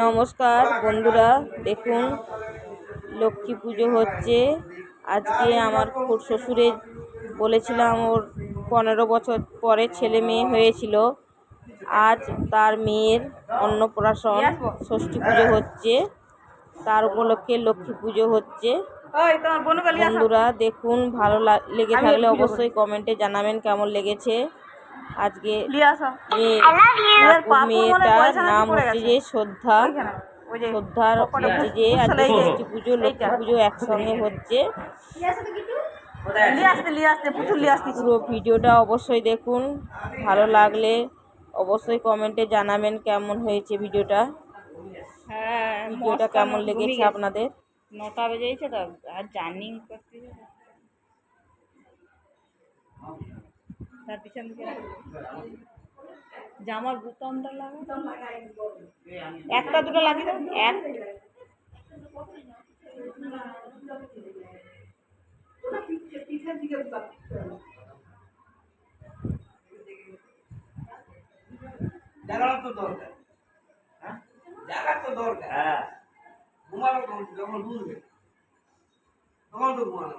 নমস্কার বন্ধুরা দেখুন লক্ষ্মী পুজো হচ্ছে। আজকে আমার খুব শ্বশুরে বলেছিলাম ওর পনেরো বছর পরে ছেলে মেয়ে হয়েছিল। আজ তার মেয়ের অন্নপ্রাশন ষষ্ঠী পুজো হচ্ছে। তার উপলক্ষে লক্ষ্মী পুজো হচ্ছে। বন্ধুরা দেখুন ভালো লেগে থাকলে অবশ্যই কমেন্টে জানাবেন কেমন লেগেছে। আজকে মেয়েটার নাম হচ্ছে যে শ্রদ্ধা। শ্রদ্ধার হচ্ছে যে আজকে ষষ্ঠী পুজো লক্ষ্মী পুজো একসঙ্গে হচ্ছে। পুরো ভিডিওটা অবশ্যই দেখুন। ভালো লাগলে অবশ্যই কমেন্টে জানাবেন কেমন হয়েছে ভিডিওটা। হ্যাঁ ভিডিওটা কেমন লেগেছে আপনাদের? নটা বেজেছে তো আর জার্নিং তার পিছন দিকে জামার বুতামটা লাগা একটা দুটো লাগিয়ে দাও। এক। জায়গার তো দরকার। হ্যাঁ? তো দরকার। হ্যাঁ। যখন বুঝবে তখন তো ঘুমানো।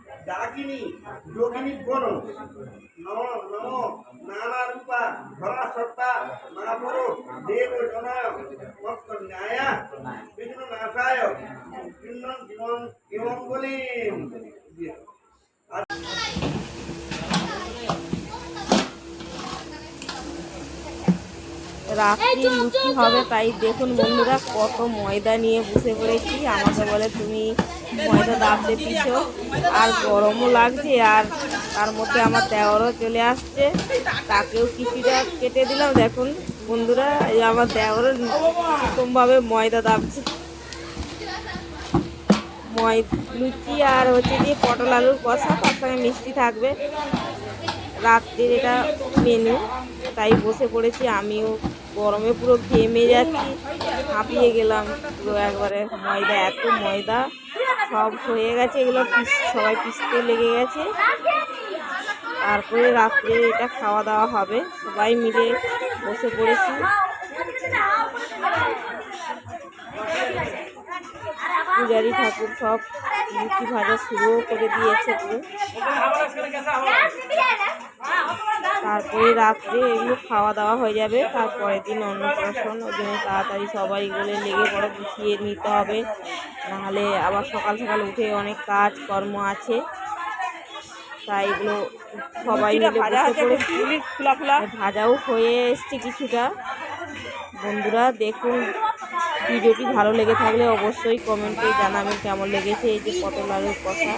ডাকিনী যোগিনী নম নানা রূপা ধরা সত্তা মহাপুর দেব জনয় ভক্ত ন্যায় বিঘ্ন নাশায় বিঘ্ন জীবন রাত্রি লুচি হবে, তাই দেখুন বন্ধুরা কত ময়দা নিয়ে বসে পড়েছি। আমাকে বলে তুমি ময়দা দাবতে পিছো আর গরমও লাগছে, আর তার মধ্যে আমার দেওয়ারও চলে আসছে। তাকেও কিছুটা কেটে দিলাম, দেখুন বন্ধুরা, এই আমার দেওয়ারও এরকমভাবে ময়দা দাবছে ময় লুচি আর হচ্ছে যে পটল আলুর কষা, তার সঙ্গে মিষ্টি থাকবে। রাত্রির এটা মেনু তাই বসে পড়েছি, আমিও গরমে পুরো ঘেমে যাচ্ছি, হাঁপিয়ে গেলাম পুরো একবারে। ময়দা, এত ময়দা, সব হয়ে গেছে এগুলো, পিস, সবাই পিসতে লেগে গেছে। তারপরে রাত্রে এটা খাওয়া দাওয়া হবে, সবাই মিলে বসে পড়েছি। পূজারি ঠাকুর সব লুচি ভাজা শুরুও করে দিয়েছে পুরো। তারপরে রাত্রে এগুলো খাওয়া দাওয়া হয়ে যাবে। তারপরের দিন অন্নপ্রাশন ওই জন্য তাড়াতাড়ি সবাই এগুলো লেগে পড়ে গুছিয়ে নিতে হবে। নাহলে আবার সকাল সকাল উঠে অনেক কাজ কর্ম আছে। তাই এগুলো সবাই মিলে ভাজাও হয়ে এসছে কিছুটা। বন্ধুরা দেখুন ভিডিওটি ভালো লেগে থাকলে অবশ্যই কমেন্টে জানাবেন কেমন লেগেছে। এই যে পটল আলুর কষা।